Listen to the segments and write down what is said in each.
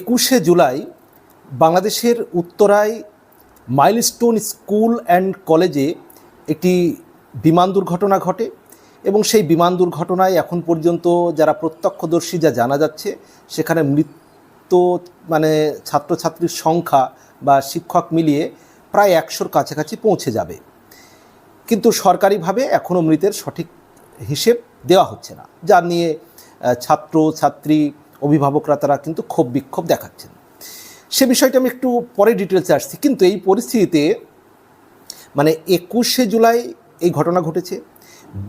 একুশে জুলাই বাংলাদেশের উত্তরায় মাইলস্টোন স্কুল অ্যান্ড কলেজে একটি বিমান দুর্ঘটনা ঘটে এবং সেই বিমান দুর্ঘটনায় এখন পর্যন্ত যারা প্রত্যক্ষদর্শী যা জানা যাচ্ছে, সেখানে মৃত্যু মানে ছাত্রছাত্রীর সংখ্যা বা শিক্ষক মিলিয়ে প্রায় একশোর কাছাকাছি পৌঁছে যাবে। কিন্তু সরকারিভাবে এখনও মৃতের সঠিক হিসেব দেওয়া হচ্ছে না। যা নিয়ে ছাত্র ছাত্রী অভিভাবকরা তারা কিন্তু ক্ষোভ বিক্ষোভ দেখাচ্ছেন। সে বিষয়টা আমি একটু পরে ডিটেলসে আসছি, কিন্তু এই পরিস্থিতিতে মানে একুশে জুলাই এই ঘটনা ঘটেছে,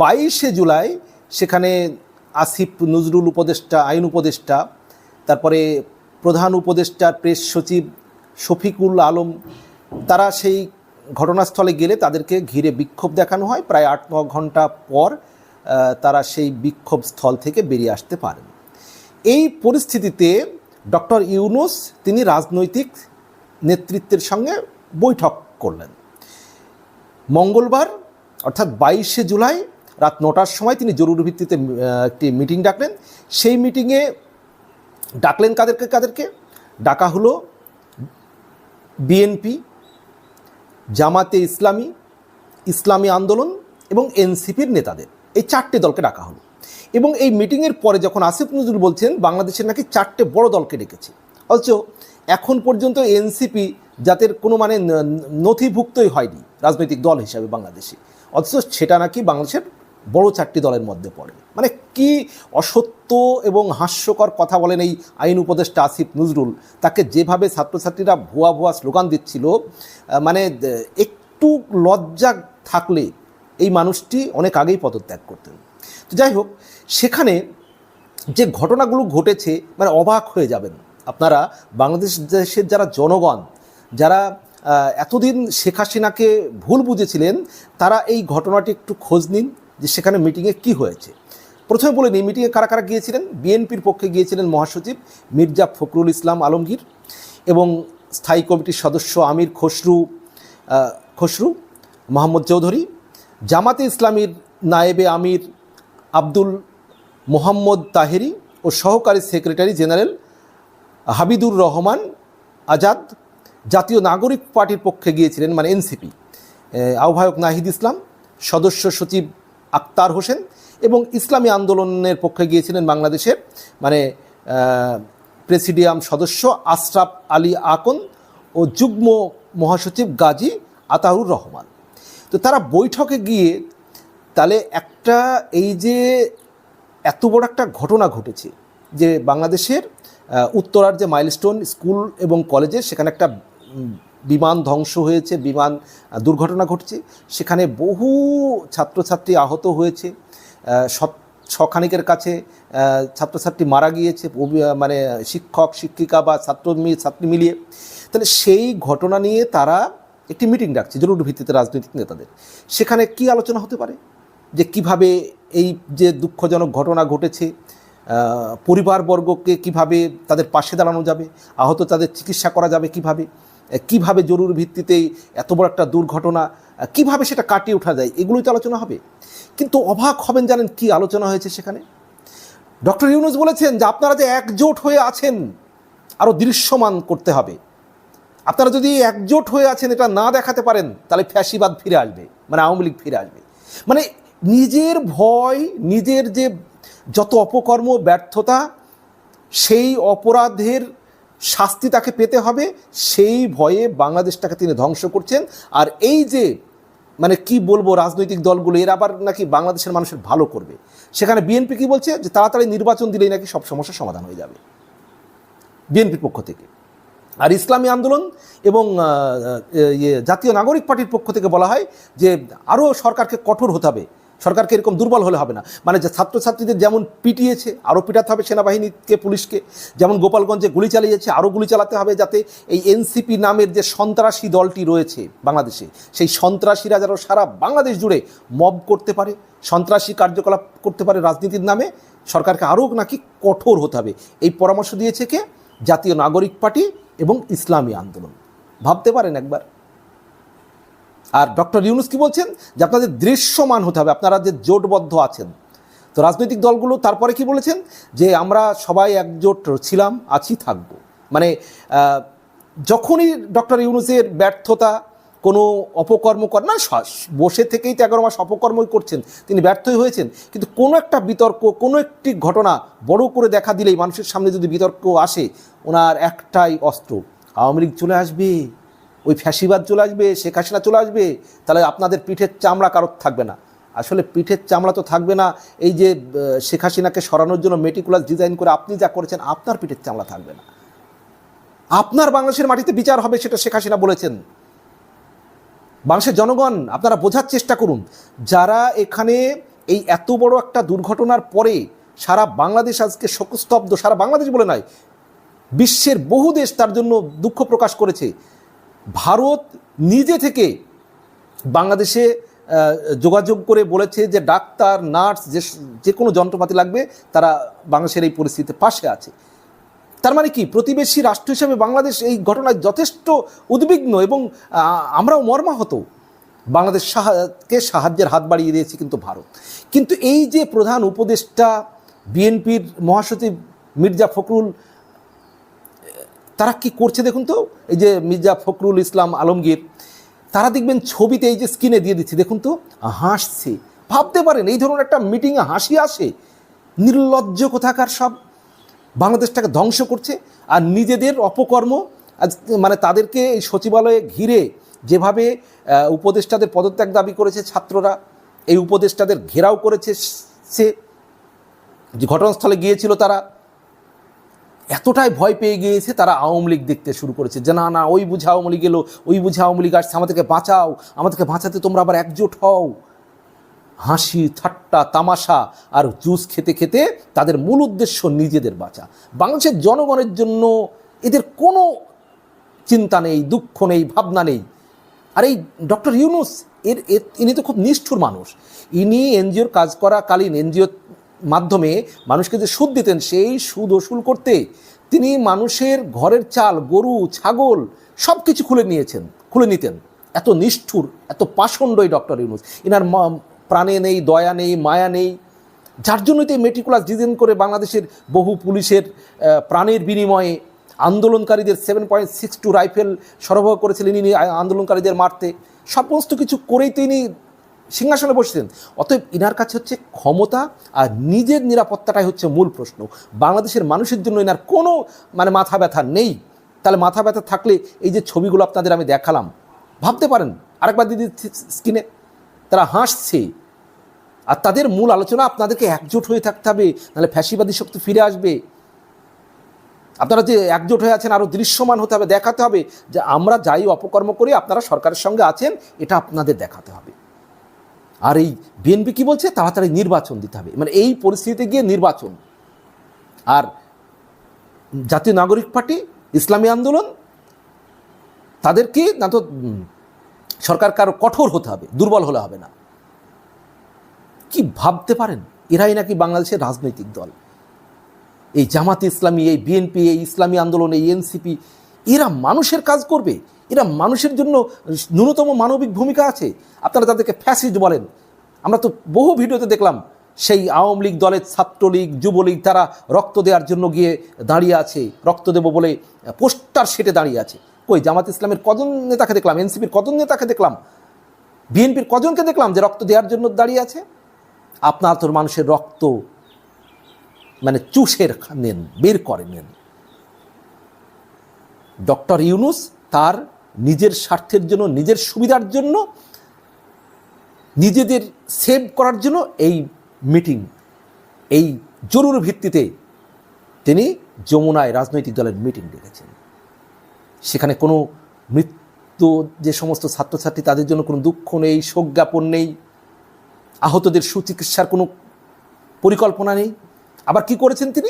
বাইশে জুলাই সেখানে আসিফ নজরুল উপদেষ্টা, আইন উপদেষ্টা, তারপরে প্রধান উপদেষ্টা, প্রেস সচিব শফিকুল আলম, তারা সেই ঘটনাস্থলে গেলে তাদেরকে ঘিরে বিক্ষোভ দেখানো হয়। প্রায় আট ন ঘণ্টা পর তারা সেই বিক্ষোভ স্থল থেকে বেরিয়ে আসতে পারেন। এই পরিস্থিতিতে ডক্টর ইউনুস তিনি রাজনৈতিক নেতৃত্বের সঙ্গে বৈঠক করলেন। মঙ্গলবার, অর্থাৎ বাইশে জুলাই রাত নটার সময় তিনি জরুরি ভিত্তিতে একটি মিটিং ডাকলেন। সেই মিটিংয়ে ডাকলেন কাদেরকে কাদেরকে? ডাকা হলো বিএনপি, জামাতে ইসলামী ইসলামী আন্দোলন এবং এনসিপির নেতাদের। এই চারটে দলকে ডাকা হলো। এবং এই মিটিংয়ের পরে যখন আসিফ নজরুল বলছেন, বাংলাদেশের নাকি চারটে বড় দলকে ডেকেছে। অথচ এখন পর্যন্ত এনসিপি যাদের কোনো মানে নথিভুক্তই হয়নি রাজনৈতিক দল হিসাবে বাংলাদেশে। অথচ সেটা নাকি বাংলাদেশের বড় চারটি দলের মধ্যে পড়ে। মানে কি অসত্য এবং হাস্যকর কথা বলেন এই আইন উপদেষ্টা আসিফ নজরুল। তাকে যেভাবে ছাত্রছাত্রীরা ভুয়া ভুয়া স্লোগান দিচ্ছিল মানে একটু লজ্জা থাকলে এই মানুষটি অনেক আগেই পদত্যাগ করতেন। তো যাই হোক সেখানে যে ঘটনাগুলো ঘটেছে মানে অবাক হয়ে যাবেন। আপনারা বাংলাদেশ দেশের যারা জনগণ, যারা এতদিন শেখ হাসিনাকে ভুল বুঝেছিলেন, তারা এই ঘটনাটি একটু খোঁজ নিন যে সেখানে মিটিংয়ে কি হয়েছে। প্রথমে বলে নিই মিটিংয়ে কারা কারা গিয়েছিলেন? বিএনপির পক্ষে গিয়েছিলেন মহাসচিব মির্জা ফখরুল ইসলাম আলমগীর এবং স্থায়ী কমিটির সদস্য আমির খসরু খসরু, মোহাম্মদ চৌধুরী, জামাতে ইসলামীর নায়েবে আমির আব্দুল মোহাম্মদ তাহেরি ও সহকারী সেক্রেটারি জেনারেল হাবিদুর রহমান আজাদ জাতীয় নাগরিক পার্টির পক্ষে গিয়েছিলেন মানে এনসিপি। আহ্বায়ক নাহিদ ইসলাম, সদস্য সচিব আক্তার হোসেন এবং ইসলামী আন্দোলনের পক্ষে গিয়েছিলেন বাংলাদেশের মানে প্রেসিডিয়াম সদস্য আশরাফ আলী আকন ও যুগ্ম মহাসচিব গাজী আতাউর রহমান। তো তারা বৈঠকে গিয়ে তাহলে একটা এই যে এত বড় একটা ঘটনা ঘটেছে যে বাংলাদেশের উত্তরার যে মাইলস্টোন স্কুল এবং কলেজে সেখানে একটা বিমান ধ্বংস হয়েছে, বিমান দুর্ঘটনা ঘটছে। সেখানে বহু ছাত্রছাত্রী আহত হয়েছে শত- কাছে ছাত্রছাত্রী মারা গিয়েছে মানে শিক্ষক, শিক্ষিকা বা ছাত্র ছাত্রী মিলিয়ে। তাহলে সেই ঘটনা নিয়ে তারা একটি মিটিং ডাকছে, জরুরি ভিত্তিতে রাজনৈতিক নেতাদের। সেখানে কি আলোচনা হতে পারে? যে কীভাবে এই যে দুঃখজনক ঘটনা ঘটেছে পরিবারবর্গকে কীভাবে তাদের পাশে দাঁড়ানো যাবে, আহত তাদের চিকিৎসা করা যাবে কীভাবে কীভাবে জরুরি ভিত্তিতে এত বড় একটা দুর্ঘটনা কীভাবে সেটা কাটিয়ে ওঠা যায়, এগুলোই তো আলোচনা হবে। কিন্তু অবাক হবেন জানেন কি আলোচনা হয়েছে সেখানে? ডক্টর ইউনুস বলেছেন যে আপনারা যে একজোট হয়ে আছেন আরও দৃশ্যমান করতে হবে। আপনারা যদি একজোট হয়ে আছেন, এটা না দেখাতে পারেন, তাহলে ফ্যাসিবাদ ফিরে আসবে মানে আওয়ামী লীগ ফিরে আসবে। মানে নিজের ভয় নিজের যে যত অপকর্ম ব্যর্থতা সেই অপরাধের শাস্তি তাকে পেতে হবে। সেই ভয়ে বাংলাদেশটাকে তিনি ধ্বংস করছেন। আর এই যে মানে কি বলব রাজনৈতিক দলগুলো এর আবার নাকি বাংলাদেশের মানুষের ভালো করবে। সেখানে বিএনপি কি বলছে? যে তাড়াতাড়ি নির্বাচন দিলেই নাকি সব সমস্যার সমাধান হয়ে যাবে। বিএনপির পক্ষ থেকে। আর ইসলামী আন্দোলন এবং ইয়ে, জাতীয় নাগরিক পার্টির পক্ষ থেকে বলা হয় যে আরও সরকারকে কঠোর হতে হবে। সরকারকে এরকম দুর্বল হলে হবে না। মানে যে ছাত্রছাত্রীদের যেমন পিটিয়েছে, আরও পিটাতে হবে সেনাবাহিনীকে, পুলিশকে, যেমন গোপালগঞ্জে গুলি চালিয়েছে, আরও গুলি চালাতে হবে যাতে এই এনসিপি নামের যে সন্ত্রাসী দলটি রয়েছে বাংলাদেশে, সেই সন্ত্রাসীরা যেন সারা বাংলাদেশ জুড়ে মব করতে পারে, সন্ত্রাসী কার্যকলাপ করতে পারে রাজনীতির নামে, সরকারকে আরও নাকি কঠোর হতে হবে। এই পরামর্শ দিয়েছে কে? জাতীয় নাগরিক পার্টি এবং ইসলামী আন্দোলন। ভাবতে পারেন একবার। আর ডক্টর ইউনুস কি বলছেন? যে আপনাদের দৃশ্যমান হতে হবে, আপনারা যে জোটবদ্ধ আছেন। তো রাজনৈতিক দলগুলো তারপরে কি বলেছেন? যে আমরা সবাই একজোট ছিলাম, আছি, থাকব। মানে যখনই ডক্টর ইউনুসের ব্যর্থতা কোনো অপকর্ম কর, না বসে থেকেই তো এগারো মাস অপকর্মই করছেন, তিনি ব্যর্থই হয়েছেন। কিন্তু কোনো একটা বিতর্ক, কোনো একটি ঘটনা বড় করে দেখা দিলেই মানুষের সামনে যদি বিতর্ক আসে, ওনার একটাই অস্ত্র, আওয়ামী লীগ চলে আসবে। ওই ফ্যাসিবাদ চলে আসবে, শেখ হাসিনা চলে আসবে, তাহলে আপনাদের পিঠের চামড়া কারোর থাকবে না। আসলে পিঠের চামড়া তো থাকবে না, এই যে শেখ হাসিনাকে সরানোর জন্য মেটিকুলাস ডিজাইন করে আপনি যা করেছেন, আপনার পিঠের চামড়া থাকবে না। আপনার বাংলাদেশের মাটিতে বিচার হবে সেটা শেখ হাসিনা বলেছেন। বাংলাদেশের জনগণ, আপনারা বোঝার চেষ্টা করুন, যারা এখানে এই এত বড় একটা দুর্ঘটনার পরে সারা বাংলাদেশ আজকে শোকস্তব্ধ, সারা বাংলাদেশ বলে নয়, বিশ্বের বহু দেশ তার জন্য দুঃখ প্রকাশ করেছে। ভারত নিজে থেকে বাংলাদেশে যোগাযোগ করে বলেছে যে ডাক্তার, নার্স, যে যে কোনো যন্ত্রপাতি লাগবে, তারা বাংলাদেশের এই পরিস্থিতিতে পাশে আছে। তার মানে কি? প্রতিবেশী রাষ্ট্র হিসেবে বাংলাদেশ এই ঘটনায় যথেষ্ট উদ্বিগ্ন এবং আমরাও মর্মাহত। বাংলাদেশ সাহাকে সাহায্যের হাত বাড়িয়ে দিয়েছে কিন্তু ভারত। কিন্তু এই যে প্রধান উপদেষ্টা, বিএনপির মহাসচিব মির্জা ফখরুল তারা কি করছে দেখুন তো? এই যে মির্জা ফখরুল ইসলাম আলমগীর, তারা দেখবেন ছবিতে এই যে স্ক্রিনে দিয়ে দিচ্ছে, দেখুন তো, হাসছে। ভাবতে পারেন, এই ধরনের একটা মিটিংয়ে হাসি আসে, নির্লজ্জ কোথাকার সব। বাংলাদেশটাকে ধ্বংস করছে, আর নিজেদের অপকর্ম, আজ মানে তাদেরকে এই সচিবালয়ে ঘিরে যেভাবে উপদেষ্টাদের পদত্যাগ দাবি করেছে ছাত্ররা, এই উপদেষ্টাদের ঘেরাও করেছে সে। যে ঘটনাস্থলে গিয়েছিল তারা এতটাই ভয় পেয়ে গিয়েছে তারা আওয়ামী লীগ দেখতে শুরু করেছে। যে না না, ওই বুঝে আওয়ামী লীগ এলো, ওই বুঝে আওয়ামী লীগ আসছে, আমাদেরকে বাঁচাও, আমাদেরকে বাঁচাতে তোমরা আবার একজোট হও। হাসি, ঠাট্টা, তামাশা আর জুস খেতে খেতে তাদের মূল উদ্দেশ্য নিজেদের বাঁচা। বাংলাদেশের জনগণের জন্য এদের কোনো চিন্তা নেই, দুঃখ নেই, ভাবনা নেই। আর এই ডক্টর ইউনুস, এর ইনি তো খুব নিষ্ঠুর মানুষ। ইনি এনজিওর কাজ করাকালীন, এনজিওর মাধ্যমে মানুষকে যে সুদ দিতেন, সেই সুদ ওসুল করতে তিনি মানুষের ঘরের চাল, গরু, ছাগল সব কিছু খুলে নিয়েছেন, খুলে নিতেন। এত নিষ্ঠুর, এত পাষণ্ড এই ডক্টর ইউনুস। ইনার মা- প্রাণে নেই, দয়া নেই, মায়া নেই। যার জন্যই তো মেট্রিকুলাস ডিজাইন করে বাংলাদেশের বহু পুলিশের প্রাণের বিনিময়ে আন্দোলনকারীদের seven point six two rifle সরবরাহ করেছিলেন। ইনি আন্দোলনকারীদের মারতে। সমস্ত কিছু করেই তিনি সিংহাসনে বসেছেন। অতএব ইনার কাছে হচ্ছে ক্ষমতা আর নিজের নিরাপত্তাটাই হচ্ছে মূল প্রশ্ন। বাংলাদেশের মানুষের জন্য ইনার কোনো মানে মাথা ব্যথা নেই। তাহলে মাথা ব্যথা থাকলে এই যে ছবিগুলো আপনাদের আমি দেখালাম, ভাবতে পারেন। আরেকবার দিদি স্ক্রিনে তারা হাসছে। আর তাদের মূল আলোচনা আপনাদেরকে একজোট হয়ে থাকতে হবে, নাহলে ফ্যাসিবাদী শক্তি ফিরে আসবে। আপনারা যে একজোট হয়ে আছেন আরও দৃশ্যমান হতে হবে, দেখাতে হবে যে আমরা যাই অপকর্ম করি, আপনারা সরকারের সঙ্গে আছেন, এটা আপনাদের দেখাতে হবে। আর এই বিএনপি কি বলছে? তাড়াতাড়ি নির্বাচন দিতে হবে। মানে এই পরিস্থিতিতে গিয়ে নির্বাচন। আর জাতীয় নাগরিক পার্টি, ইসলামী আন্দোলন, তাদেরকে না তো সরকার কারও কঠোর হতে হবে, দুর্বল হলে হবে না। কি ভাবতে পারেন? এরাই নাকি বাংলাদেশের রাজনৈতিক দল। এই জামাত ইসলামী, এই বিএনপি এই ইসলামী আন্দোলন, এই এনসিপি এরা মানুষের কাজ করবে। এরা মানুষের জন্য ন্যূনতম মানবিক ভূমিকা আছে। আপনারা তাদেরকে ফ্যাসিস্ট বলেন। আমরা তো বহু ভিডিওতে দেখলাম, সেই আওয়ামী লীগ দলের ছাত্রলীগ, যুবলীগ, তারা রক্ত দেওয়ার জন্য গিয়ে দাঁড়িয়ে আছে। রক্ত দেব বলে পোস্টার সেটে দাঁড়িয়ে আছে। কই, জামাত ইসলামের কজন নেতাকে দেখলাম? এনসিপির কজন নেতাকে দেখলাম? বিএনপির কজনকে দেখলাম যে রক্ত দেওয়ার জন্য দাঁড়িয়ে আছে? আপনার তোর মানুষের রক্ত মানে চুষের নেন, বের করে নেন। ডক্টর ইউনুস তার নিজের স্বার্থের জন্য, নিজের সুবিধার জন্য, নিজেদের সেভ করার জন্য এই মিটিং এই জরুরি ভিত্তিতে তিনি যমুনায় রাজনৈতিক দলের মিটিং ডেকেছেন। সেখানে কোনো মৃত্যু, যে সমস্ত ছাত্রছাত্রী তাদের জন্য কোনো দুঃখ নেই, শোক জ্ঞাপন নেই, আহতদের সুচিকিৎসার কোনো পরিকল্পনা নেই। আবার কি করেছেন তিনি?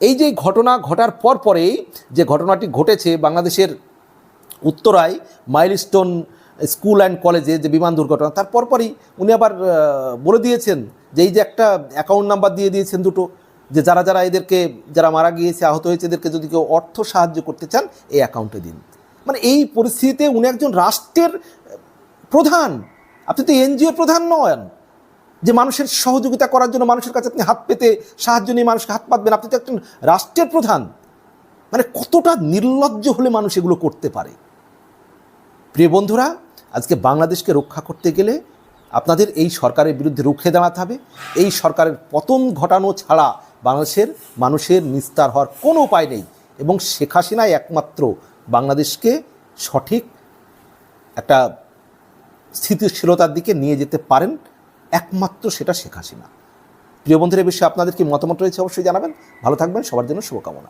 এই যে ঘটনা ঘটার পর পরেই যে ঘটনাটি ঘটেছে বাংলাদেশের উত্তরায় মাইলস্টোন স্কুল অ্যান্ড কলেজে যে বিমান দুর্ঘটনা, তার পরপরই উনি আবার বলে দিয়েছেন যে এই যে একটা অ্যাকাউন্ট নাম্বার দিয়ে দিয়েছেন দুটো, যে যারা যারা এদেরকে, যারা মারা গিয়েছে, আহত হয়েছে, এদেরকে যদি কেউ অর্থ সাহায্য করতে চান, এই অ্যাকাউন্টে দিন। মানে এই পরিস্থিতিতে উনি একজন রাষ্ট্রের প্রধান। আপনি তো এনজিওর প্রধান নন। যে মানুষের সহযোগিতা করার জন্য মানুষের কাছে আপনি হাত পেতে সাহায্য নিয়ে মানুষকে হাত পাতবেন, আপনি তো একজন রাষ্ট্রের প্রধান। মানে কতটা নির্লজ্জ হলে মানুষ এগুলো করতে পারে? প্রিয় বন্ধুরা, আজকে বাংলাদেশকে রক্ষা করতে গেলে আপনাদের এই সরকারের বিরুদ্ধে রুখে দাঁড়াতে হবে। এই সরকারের পতন ঘটানো ছাড়া বাংলাদেশের মানুষের নিস্তার হওয়ার কোনো উপায় নেই এবং শেখ হাসিনাই একমাত্র বাংলাদেশকে সঠিক একটা স্থিতিশীলতার দিকে নিয়ে যেতে পারেন, একমাত্র সেটা শেখ হাসিনা। প্রিয় বন্ধুরা বিষয়ে আপনাদের কি মতামত রয়েছে অবশ্যই জানাবেন। ভালো থাকবেন, সবার জন্য শুভকামনা।